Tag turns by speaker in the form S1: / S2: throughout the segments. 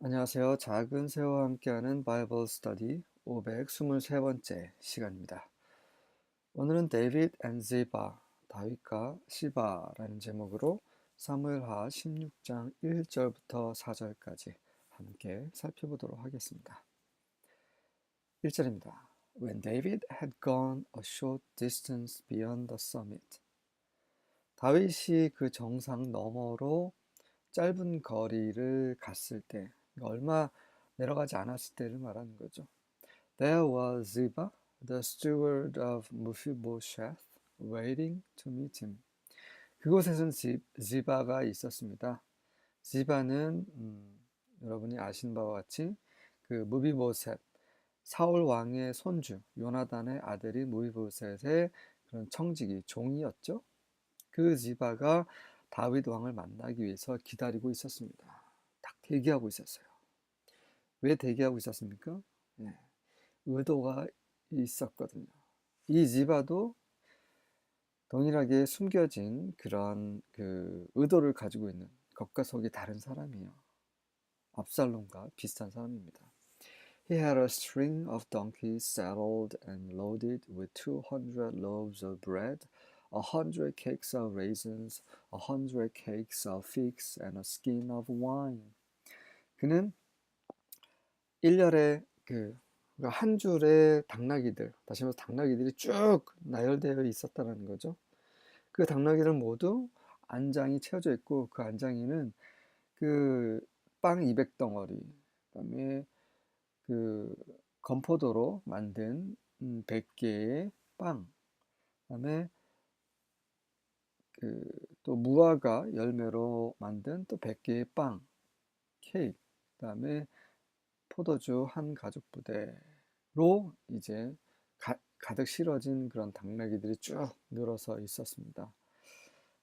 S1: 안녕하세요. 작은 새와 함께하는 바이블 스터디 523번째 시간입니다. 오늘은 데이빗 앤 지바, 다윗과 시바라는 제목으로 사무엘하 16장 1절부터 4절까지 함께 살펴보도록 하겠습니다. 1절입니다. When David had gone a short distance beyond the summit. 다윗이 그 정상 너머로 짧은 거리를 갔을 때 얼마 내려가지 않았을 때를 말하는 거죠. There was Ziba, the steward of Mephibosheth, waiting to meet him. 그곳에선 지, 지바가 있었습니다. 지바는 음, 여러분이 아신 바와 같이 그 무비보셋 사울 왕의 손주 요나단의 아들이 무비보셋의 그런 청직이 종이었죠. 그 지바가 다윗 왕을 만나기 위해서 기다리고 있었습니다. 딱 대기하고 있었어요. 왜 대기하고 있었습니까? 네. 의도가 있었거든요. 이 지바도 동일하게 숨겨진 그런 그 의도를 가지고 있는 겉과 속이 다른 사람이에요. 압살롬과 비슷한 사람입니다. He had a string of donkeys saddled and loaded with 200 loaves of bread, a hundred cakes of raisins, a hundred cakes of figs, and a skin of wine. 그는 1년에 그, 한 줄의 당나귀들, 다시 말해서 당나귀들이 쭉 나열되어 있었다는 거죠. 그 당나귀들은 모두 안장이 채워져 있고 그 안장에는 그 빵 200덩어리, 그다음에 그 건포도로 만든 100개의 빵, 그다음에 그 또 무화과 열매로 만든 또 100개의 빵, 케이크, 그다음에 포도주 한 가죽 부대로 이제 가, 가득 실어진 그런 당나귀들이 쭉 늘어서 있었습니다.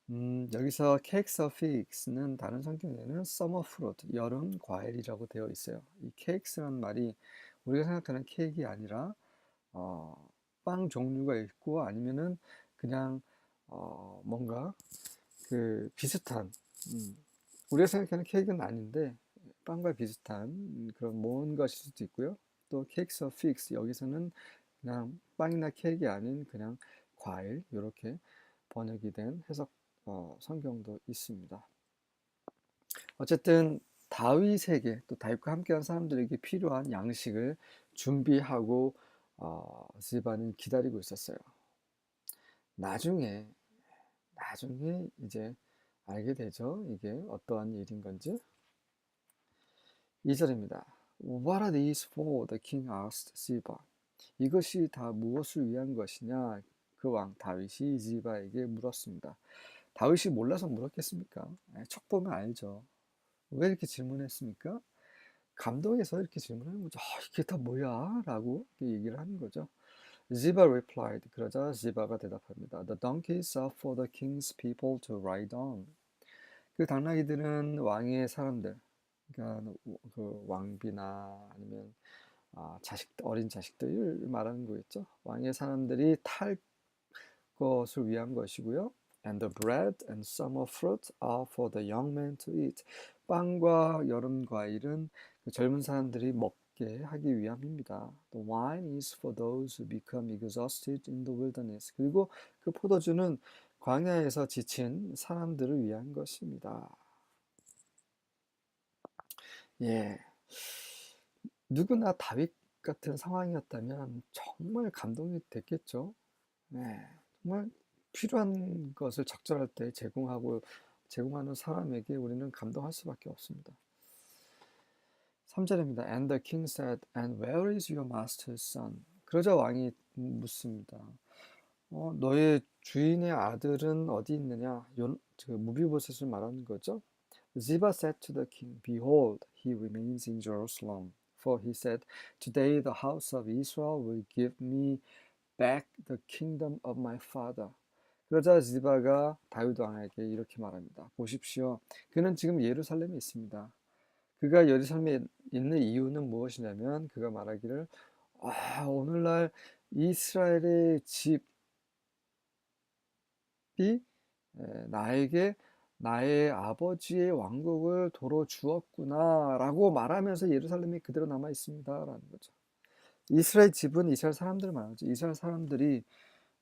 S1: 음, 여기서 of figs는 다른 성경에는 summer fruit, 여름 과일이라고 되어 있어요. 이 cakes라는 말이 우리가 생각하는 케이크가 아니라 어, 빵 종류가 있고 아니면은 그냥 어, 뭔가 그 비슷한 음, 우리가 생각하는 케이크는 아닌데 빵과 비슷한 그런 모은 것일 수도 있고요. 또 cakes of figs 여기서는 그냥 빵이나 케이크가 아닌 그냥 과일 이렇게 번역이 된 해석 어, 성경도 있습니다. 어쨌든 다윗에게 또 다윗과 함께한 사람들에게 필요한 양식을 준비하고 어, 지바는 기다리고 있었어요. 나중에 나중에 이제 알게 되죠. 이게 어떠한 일인 건지. 2절입니다. What are these for? The king asked Ziba. 이것이 다 무엇을 위한 것이냐? 그 왕 다윗이 지바에게 물었습니다. 다윗이 몰라서 물었겠습니까? 척 보면 알죠. 왜 이렇게 질문했습니까? 감동해서 이렇게 질문하는 거죠. 아, 이게 다 뭐야? 라고 얘기를 하는 거죠. Ziba replied. 그러자 지바가 대답합니다. The donkeys are for the king's people to ride on. 그 당나귀들은 왕의 사람들, 그러니까 그 왕비나 아니면 아, 자식 어린 자식들을 말하는 거겠죠. 왕의 사람들이 탈 것을 위한 것이고요. And the bread and summer fruit are for the young men to eat. 빵과 여름 과일은 그 젊은 사람들이 먹게 하기 위함입니다. The wine is for those who become exhausted in the wilderness. 그리고 그 포도주는 광야에서 지친 사람들을 위한 것입니다. 예. 누구나 다윗 같은 상황이었다면 정말 감동이 됐겠죠. 네. 정말 필요한 것을 적절할 때 제공하고 제공하는 사람에게 우리는 감동할 수밖에 없습니다. 3절입니다. And the king said, And where is your master's son? 그러자 왕이 묻습니다. 어, 너의 주인의 아들은 어디 있느냐? 요, 그 무비보셋을 말하는 거죠. Ziba said to the king, Behold, he remains in Jerusalem. For he said, Today the house of Israel will give me back the kingdom of my father. 그러자 지바가 다윗 왕에게 이렇게 말합니다. 보십시오. 그는 지금 예루살렘에 있습니다. 그가 예루살렘에 있는 이유는 무엇이냐면 그가 말하기를 아, 오늘날 이스라엘의 집이 나에게 나의 아버지의 왕국을 도로 주었구나 라고 말하면서 예루살렘이 그대로 남아 있습니다 라는 거죠. 이스라엘 집은 이스라엘 사람들 말하죠. 이스라엘 사람들이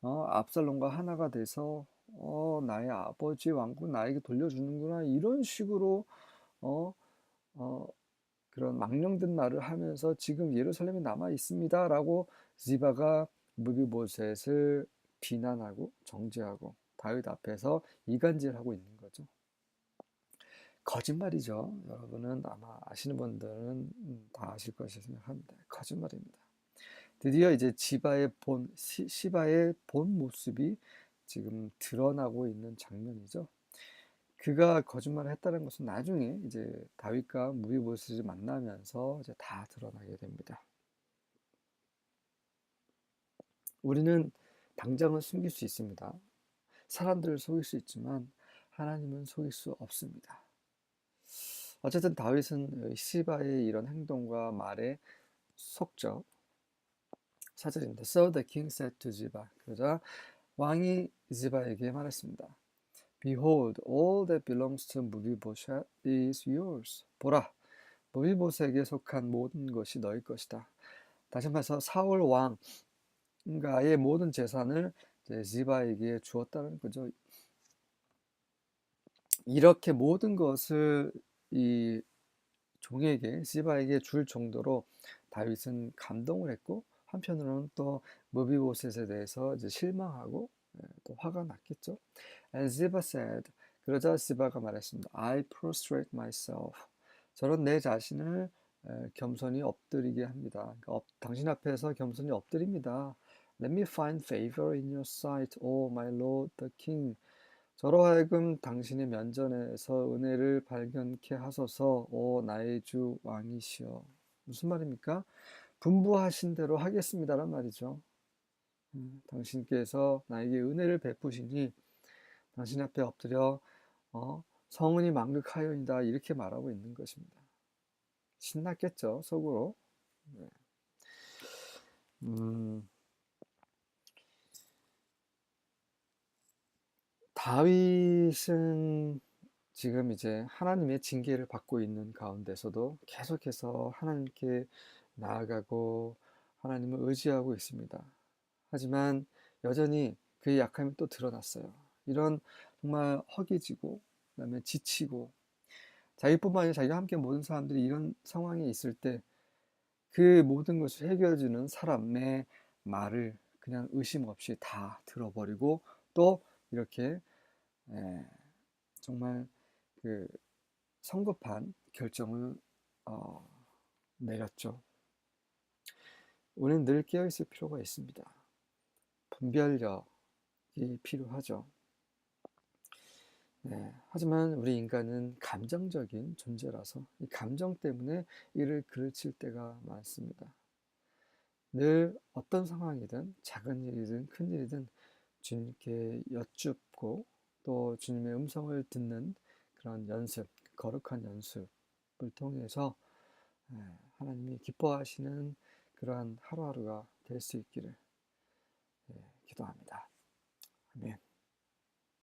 S1: 어, 압살롬과 하나가 돼서 어, 나의 아버지 왕국 나에게 돌려주는구나 이런 식으로 어, 어, 그런 망령된 말을 하면서 지금 예루살렘에 남아 있습니다 라고 지바가 무비보셋을 비난하고 정죄하고 다윗 앞에서 이간질 하고 있는 거죠. 거짓말이죠. 여러분은 아마 아시는 분들은 다 아실 것이라 생각합니다. 거짓말입니다. 드디어 이제 지바의 본 시, 시바의 본 모습이 지금 드러나고 있는 장면이죠. 그가 거짓말을 했다는 것은 나중에 이제 다윗과 무비보셋을 만나면서 이제 다 드러나게 됩니다. 우리는 당장은 숨길 수 있습니다. 사람들을 속일 수 있지만 하나님은 속일 수 없습니다. 어쨌든 다윗은 시바의 이런 행동과 말에 속죠. 사절입니다. So the king said to Ziba. 그러자 왕이 지바에게 말했습니다. Behold, all that belongs to 무비보셋 is yours. 보라, 무비보셋에게 속한 모든 것이 너희 것이다. 다시 말해서 사울 왕가의 모든 재산을 지바에게 주었다는 거죠. 이렇게 모든 것을 이 종에게 시바에게 줄 정도로 다윗은 감동을 했고 한편으로는 또 무비보셋에 대해서 이제 실망하고 예, 또 화가 났겠죠. And Ziba said, 그러자 시바가 말했습니다. I prostrate myself. 저는 내 자신을 겸손히 엎드리게 합니다. 그러니까 업, 당신 앞에서 겸손히 엎드립니다. Let me find favor in your sight, O my lord the king. 저로 하여금 당신의 면전에서 은혜를 발견케 하소서, 오 나의 주 왕이시여. 무슨 말입니까? 분부하신 대로 하겠습니다란 말이죠. 음, 당신께서 나에게 은혜를 베푸시니 당신 앞에 엎드려 어, 성은이 만극하여이다 이렇게 말하고 있는 것입니다. 신났겠죠 속으로. 네. 음, 다윗은 지금 이제 하나님의 징계를 받고 있는 가운데서도 계속해서 하나님께 나아가고 하나님을 의지하고 있습니다. 하지만 여전히 그의 약함이 또 드러났어요. 이런 정말 허기지고 그다음에 지치고 자기뿐만 아니라 자기가 함께 모든 사람들이 이런 상황에 있을 때 그 모든 것을 해결해주는 사람의 말을 그냥 의심 없이 다 들어버리고 또 이렇게 예, 정말 그 성급한 결정을 어, 내렸죠. 우리는 늘 깨어있을 필요가 있습니다. 분별력이 필요하죠. 네, 하지만 우리 인간은 감정적인 존재라서 이 감정 때문에 이를 그르칠 때가 많습니다. 늘 어떤 상황이든 작은 일이든 큰 일이든 주님께 여쭙고 또 주님의 음성을 듣는 그런 연습, 거룩한 연습을 통해서 예, 하나님이 기뻐하시는 그러한 하루하루가 될 수 있기를 예, 기도합니다. 아멘.